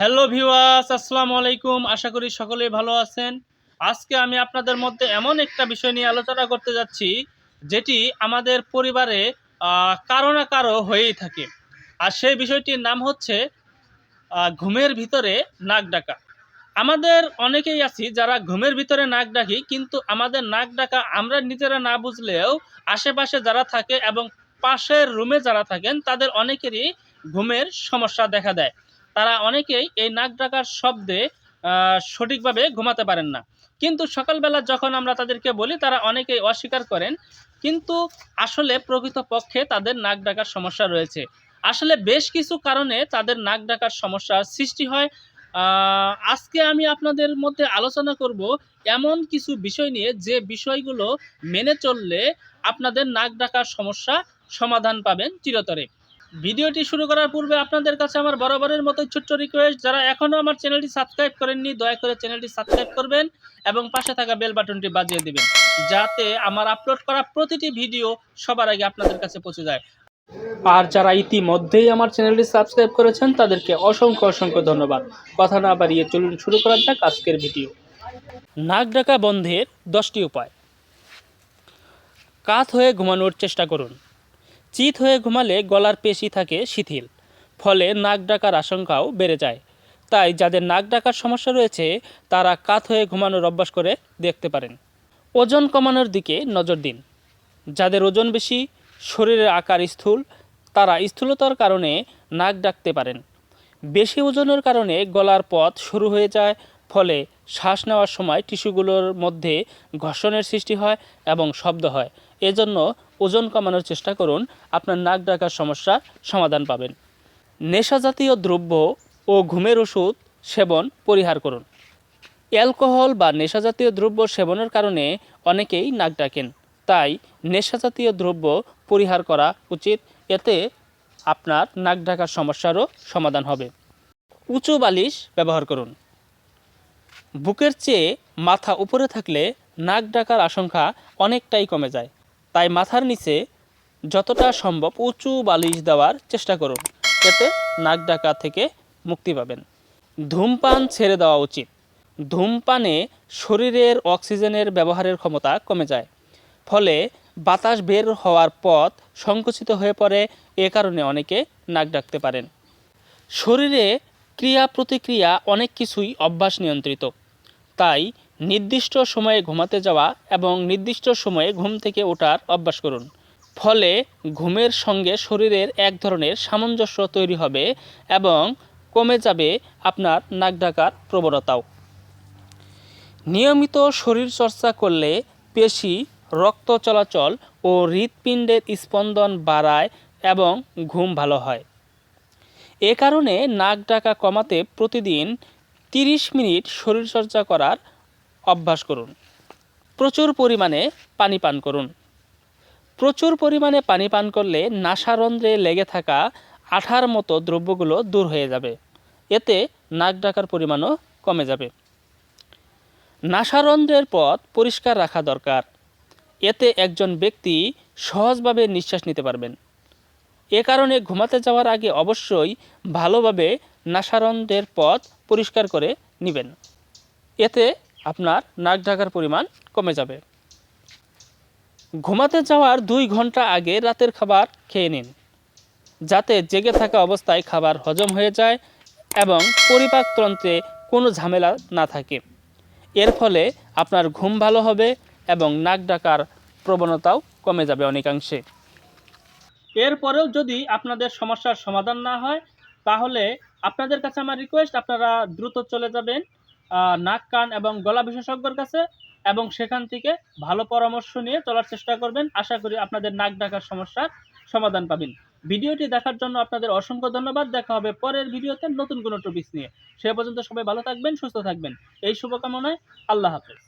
Hello ভিওয়াস আসসালামু আলাইকুম। আশা করি সকলেই ভালো আছেন। আজকে আমি আপনাদের মধ্যে এমন একটা বিষয় নিয়ে আলোচনা করতে যাচ্ছি, যেটি আমাদের পরিবারে কারও না কারও হয়েই থাকে। আর সেই বিষয়টির নাম হচ্ছে ঘুমের ভিতরে নাক ডাকা। আমাদের অনেকেই আছি যারা ঘুমের ভিতরে নাক ডাকি, কিন্তু আমাদের নাক ডাকা আমরা নিজেরা না বুঝলেও আশেপাশে যারা থাকে এবং পাশের রুমে যারা থাকেন, তাদের অনেকেরই ঘুমের সমস্যা দেখা দেয়। তারা অনেকেই এই নাক ডাকার শব্দে সঠিকভাবে ঘুমাতে পারেন না। কিন্তু সকালবেলা যখন আমরা তাদেরকে বলি, তারা অনেকেই অস্বীকার করেন। কিন্তু আসলে প্রকৃতপক্ষে তাদের নাক ডাকার সমস্যা রয়েছে। আসলে বেশ কিছু কারণে তাদের নাক ডাকার সমস্যার সৃষ্টি হয়। আজকে আমি আপনাদের মধ্যে আলোচনা করব এমন কিছু বিষয় নিয়ে, যে বিষয়গুলো মেনে চললে আপনাদের নাক ডাকার সমস্যা সমাধান পাবেন চিরতরে। ভিডিওটি শুরু করার পূর্বে আপনাদের কাছে আমার বরাবরের মতো ছোট্ট রিকোয়েস্ট যারা এখনও আমার চ্যানেলটি সাবস্ক্রাইব করেননি, দয়া করে চ্যানেলটি সাবস্ক্রাইব করবেন এবং পাশে থাকা বেল বাটনটি বাজিয়ে দিবেন, যাতে আমার আপলোড করা প্রতিটি ভিডিও সবার আগে আপনাদের কাছে পৌঁছে যায়। আর যারা ইতিমধ্যেই আমার চ্যানেলটি সাবস্ক্রাইব করেছেন, তাদেরকে অসংখ্য অসংখ্য ধন্যবাদ। কথা না বাড়িয়ে চলুন শুরু করা যাক আজকের ভিডিও নাক ডাকা বন্ধের দশটি উপায়। কাত হয়ে ঘুমানোর চেষ্টা করুন। চিত হয়ে ঘুমালে গলার পেশি থাকে শিথিল, ফলে নাক ডাকার আশঙ্কাও বেড়ে যায়। তাই যাদের নাক ডাকার সমস্যা রয়েছে, তারা কাত হয়ে ঘুমানোর অভ্যাস করে দেখতে পারেন। ওজন কমানোর দিকে নজর দিন। যাদের ওজন বেশি, শরীরের আকার স্থূল, তারা স্থূলতার কারণে নাক ডাকতে পারেন। বেশি ওজনের কারণে গলার পথ শুরু হয়ে যায়, ফলে শ্বাস নেওয়ার সময় টিস্যুগুলোর মধ্যে ঘর্ষণের সৃষ্টি হয় এবং শব্দ হয়। এজন্য ওজন কমানোর চেষ্টা করুন, আপনার নাক ডাকার সমস্যার সমাধান পাবেন। নেশাজাতীয় দ্রব্য ও ঘুমের ওষুধ সেবন পরিহার করুন। অ্যালকোহল বা নেশাজাতীয় দ্রব্য সেবনের কারণে অনেকেই নাক ডাকেন, তাই নেশাজাতীয় দ্রব্য পরিহার করা উচিত। এতে আপনার নাক ডাকার সমস্যারও সমাধান হবে। উঁচু বালিশ ব্যবহার করুন। বুকের চেয়ে মাথা উপরে থাকলে নাক ডাকার আশঙ্কা অনেকটাই কমে যায়। তাই মাথার নিচে যতটা সম্ভব উঁচু বালিশ দেওয়ার চেষ্টা করুন এতে নাক ডাকা থেকে মুক্তি পাবেন। ধূমপান ছেড়ে দেওয়া উচিত। ধূমপানে শরীরের অক্সিজেনের ব্যবহারের ক্ষমতা কমে যায়। ফলে বাতাস বের হওয়ার পথ সংকুচিত হয়ে পড়ে, এ কারণে অনেকে নাক ডাকতে পারেন। শরীরে ক্রিয়া প্রতিক্রিয়া অনেক কিছুই অভ্যাস নিয়ন্ত্রিত। তাই নির্দিষ্ট সময়ে ঘুমাতে যাওয়া এবং নির্দিষ্ট সময়ে ঘুম থেকে ওঠার অভ্যাস করুন। ফলে ঘুমের সঙ্গে শরীরের এক ধরনের সামঞ্জস্য তৈরি হবে এবং কমে যাবে আপনার নাক ডাকার প্রবণতাও। নিয়মিত শরীর চর্চা করলে পেশি, রক্ত চলাচল ও হৃৎপিণ্ডের স্পন্দন বাড়ায় এবং ঘুম ভালো হয়। এ কারণে নাক ডাকা কমাতে প্রতিদিন তিরিশ মিনিট শরীরচর্চা করার অভ্যাস করুন। প্রচুর পরিমাণে পানি পান করুন। প্রচুর পরিমাণে পানি পান করলে নাসারন্ধ্রে লেগে থাকা আঠার মতো দ্রব্যগুলো দূর হয়ে যাবে। এতে নাক ডাকার পরিমাণও কমে যাবে। নাসারন্ধ্রের পথ পরিষ্কার রাখা দরকার। এতে একজন ব্যক্তি সহজভাবে নিঃশ্বাস নিতে পারবেন। এ কারণে ঘুমাতে যাওয়ার আগে অবশ্যই ভালোভাবে নাসারন্ধ্রের পথ পরিষ্কার করে নেবেন। এতে আপনার নাক ঢাকার পরিমাণ কমে যাবে। ঘুমাতে যাওয়ার দুই ঘণ্টা আগে রাতের খাবার খেয়ে নিন, যাতে জেগে থাকা অবস্থায় খাবার হজম হয়ে যায় এবং পরিপাকতন্ত্রে কোনো ঝামেলা না থাকে। এর ফলে আপনার ঘুম ভালো হবে এবং নাক ডাকার প্রবণতাও কমে যাবে অনেকাংশে। এরপরেও যদি আপনাদের সমস্যার সমাধান না হয়, তাহলে আপনাদের কাছে আমার রিকোয়েস্ট আপনারা দ্রুত চলে যাবেন। নাক, কান এবং গলা বিশেষজ্ঞর কাছে এবং সেখান থেকে ভালো পরামর্শ নিয়ে চলার চেষ্টা করবেন। আশা করি আপনাদের নাক ডাকার সমস্যার সমাধান পাবেন। ভিডিওটি দেখার জন্য আপনাদের অসংখ্য ধন্যবাদ। দেখা হবে পরের ভিডিওতে নতুন কোনো টপিক নিয়ে। সে পর্যন্ত সবাই ভালো থাকবেন, সুস্থ থাকবেন। এই শুভকামনায় আল্লাহ হাফেজ।